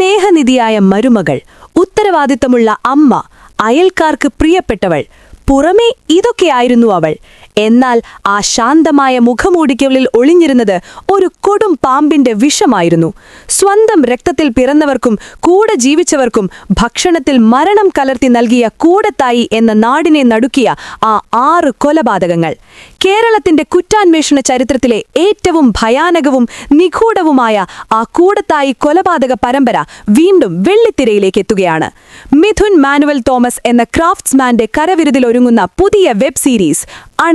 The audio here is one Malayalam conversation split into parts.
സ്നേഹനിധിയായ മരുമകൾ ഉത്തരവാദിത്തമുള്ള അമ്മ അയൽക്കാർക്ക് പ്രിയപ്പെട്ടവൾ പുറമേ ഇതൊക്കെയായിരുന്നു അവൾ. എന്നാൽ ആ ശാന്തമായ മുഖമൂടിക്കുള്ളിൽ ഒളിഞ്ഞിരുന്നത് ഒരു കൊടും പാമ്പിന്റെ വിഷമായിരുന്നു. സ്വന്തം രക്തത്തിൽ പിറന്നവർക്കും കൂടെ ജീവിച്ചവർക്കും ഭക്ഷണത്തിൽ മരണം കലർത്തി നൽകിയ കൂടത്തായി എന്ന നാടിനെ നടുക്കിയ ആ ആറ് കൊലപാതകങ്ങൾ. കേരളത്തിന്റെ കുറ്റാന്വേഷണ ചരിത്രത്തിലെ ഏറ്റവും ഭയാനകവും നിഗൂഢവുമായ ആ കൂടത്തായി കൊലപാതക പരമ്പര വീണ്ടും വെള്ളിത്തിരയിലേക്ക് എത്തുകയാണ്. മിഥുൻ മാനുവൽ തോമസ് എന്ന ക്രാഫ്റ്റ്സ്മാന്റെ കരവിരുതിലൊരുങ്ങുന്ന പുതിയ web series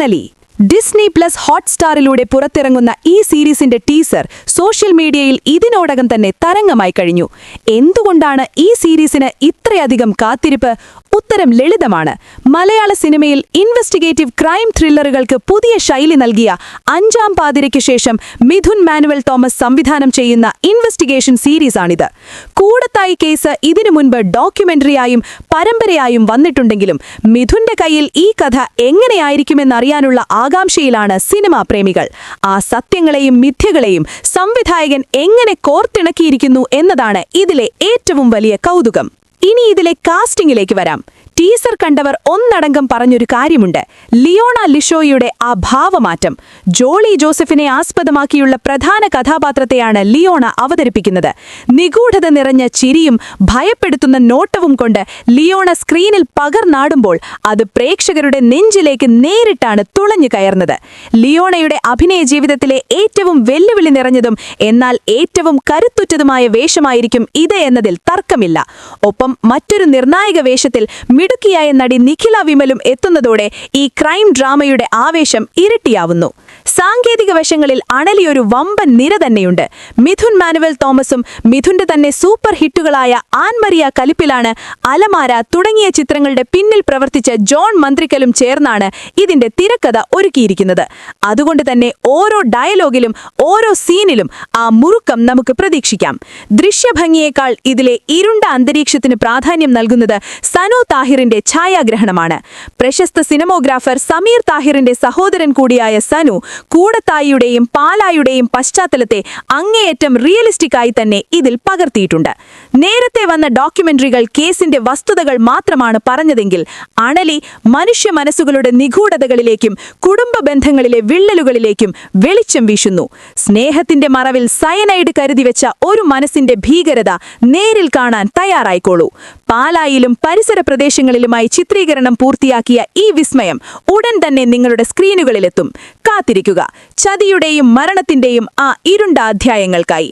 Anali Disney plus ഹോട്ട്സ്റ്റാറിലൂടെ പുറത്തിറങ്ങുന്ന ഈ സീരീസിന്റെ ടീസർ സോഷ്യൽ മീഡിയയിൽ ഇതിനോടകം തന്നെ തരംഗമായി കഴിഞ്ഞു. എന്തുകൊണ്ടാണ് ഈ സീരീസിന് ഇത്രയധികം കാത്തിരിപ്പ്? ഉത്തരം ലളിതമാണ്. മലയാള സിനിമയിൽ ഇൻവെസ്റ്റിഗേറ്റീവ് ക്രൈം ത്രില്ലറുകൾക്ക് പുതിയ ശൈലി നൽകിയ അഞ്ചാം പാതിരയ്ക്ക് ശേഷം മിഥുൻ മാനുവൽ തോമസ് സംവിധാനം ചെയ്യുന്ന ഇൻവെസ്റ്റിഗേഷൻ സീരീസാണിത്. കൂടത്തായി കേസ് ഇതിനു മുൻപ് ഡോക്യുമെന്ററിയായും പരമ്പരയായും വന്നിട്ടുണ്ടെങ്കിലും മിഥുന്റെ കയ്യിൽ ഈ കഥ എങ്ങനെയായിരിക്കുമെന്നറിയാനുള്ള ആകാംക്ഷയിലാണ് സിനിമാ പ്രേമികൾ. ആ സത്യങ്ങളെയും മിഥ്യകളെയും സംവിധായകൻ എങ്ങനെ കോർത്തിണക്കിയിരിക്കുന്നു എന്നതാണ് ഇതിലെ ഏറ്റവും വലിയ കൗതുകം. ഇനി ഇതിലെ കാസ്റ്റിംഗിലേക്ക് വരാം. ടീസർ കണ്ടവർ ഒന്നടങ്കം പറഞ്ഞൊരു കാര്യമുണ്ട്. ലിയോണ ലിഷോയുടെ ആ ഭാവമാറ്റം. ജോളി ജോസഫിനെ ആസ്പദമാക്കിയുള്ള പ്രധാന കഥാപാത്രത്തെയാണ് ലിയോണ അവതരിപ്പിക്കുന്നത്. നിഗൂഢത നിറഞ്ഞ ചിരിയും ഭയപ്പെടുത്തുന്ന നോട്ടവും കൊണ്ട് ലിയോണ സ്ക്രീനിൽ പകർന്നാടുമ്പോൾ അത് പ്രേക്ഷകരുടെ നെഞ്ചിലേക്ക് നേരിട്ടാണ് തുളഞ്ഞു കയർന്നത് ലിയോണയുടെ അഭിനയ ജീവിതത്തിലെ ഏറ്റവും വെല്ലുവിളി നിറഞ്ഞതും എന്നാൽ ഏറ്റവും കരുത്തുറ്റതുമായ വേഷമായിരിക്കും ഇത് എന്നതിൽ തർക്കമില്ല. ഒപ്പം മറ്റൊരു നിർണായക വേഷത്തിൽ മിടുക്കിയായ നടി നിഖില വിമലും എത്തുന്നതോടെ ഈ ക്രൈം ഡ്രാമയുടെ ആവേശം ഇരട്ടിയാവുന്നു. സാങ്കേതിക വശങ്ങളിൽ അണലിയൊരു വമ്പൻ നിര തന്നെയുണ്ട്. മിഥുൻ മാനുവൽ തോമസും മിഥുന്റെ തന്നെ സൂപ്പർ ഹിറ്റുകളായ ആൻമരിയ കലിപ്പിലാണ് അലമാര തുടങ്ങിയ ചിത്രങ്ങളുടെ പിന്നിൽ പ്രവർത്തിച്ച ജോൺ മന്ത്രിക്കലും ചേർന്നാണ് ഇതിന്റെ തിരക്കഥ ഒരുക്കിയിരിക്കുന്നത്. അതുകൊണ്ട് തന്നെ ഓരോ ഡയലോഗിലും ഓരോ സീനിലും ആ മുറുക്കം നമുക്ക് പ്രതീക്ഷിക്കാം. ദൃശ്യഭംഗിയേക്കാൾ ഇതിലെ ഇരുണ്ട അന്തരീക്ഷത്തിന് പ്രാധാന്യം നൽകുന്നത് സനു താഹിറിന്റെ ഛായാഗ്രഹണമാണ്. പ്രശസ്ത സിനിമോഗ്രാഫർ സമീർ താഹിറിന്റെ സഹോദരൻ കൂടിയായ സനു കൂടത്തായിയുടെയും പാലായുടെയും പശ്ചാത്തലത്തെ അങ്ങേയറ്റം റിയലിസ്റ്റിക് ആയി തന്നെ ഇതിൽ പകർത്തിയിട്ടുണ്ട്. നേരത്തെ വന്ന ഡോക്യുമെന്ററികൾ കേസിന്റെ വസ്തുതകൾ മാത്രമാണ് പറഞ്ഞതെങ്കിൽ അണലി മനുഷ്യ മനസ്സുകളുടെ നിഗൂഢതകളിലേക്കും കുടുംബ ബന്ധങ്ങളിലെ വിള്ളലുകളിലേക്കും വെളിച്ചം വീശുന്നു. സ്നേഹത്തിന്റെ മറവിൽ സയനൈഡ് കരുതിവെച്ച ഒരു മനസ്സിന്റെ ഭീകരത നേരിൽ കാണാൻ തയ്യാറായിക്കോളൂ. പാലായിലും പരിസര പ്രദേശങ്ങളിലുമായി ചിത്രീകരണം പൂർത്തിയാക്കിയ ഈ വിസ്മയം ഉടൻ തന്നെ നിങ്ങളുടെ സ്ക്രീനുകളിലെത്തും കാത്തിരിക്കുക ചതിയുടെയും മരണത്തിന്റെയും ആ ഇരുണ്ട അധ്യായങ്ങൾക്കായി.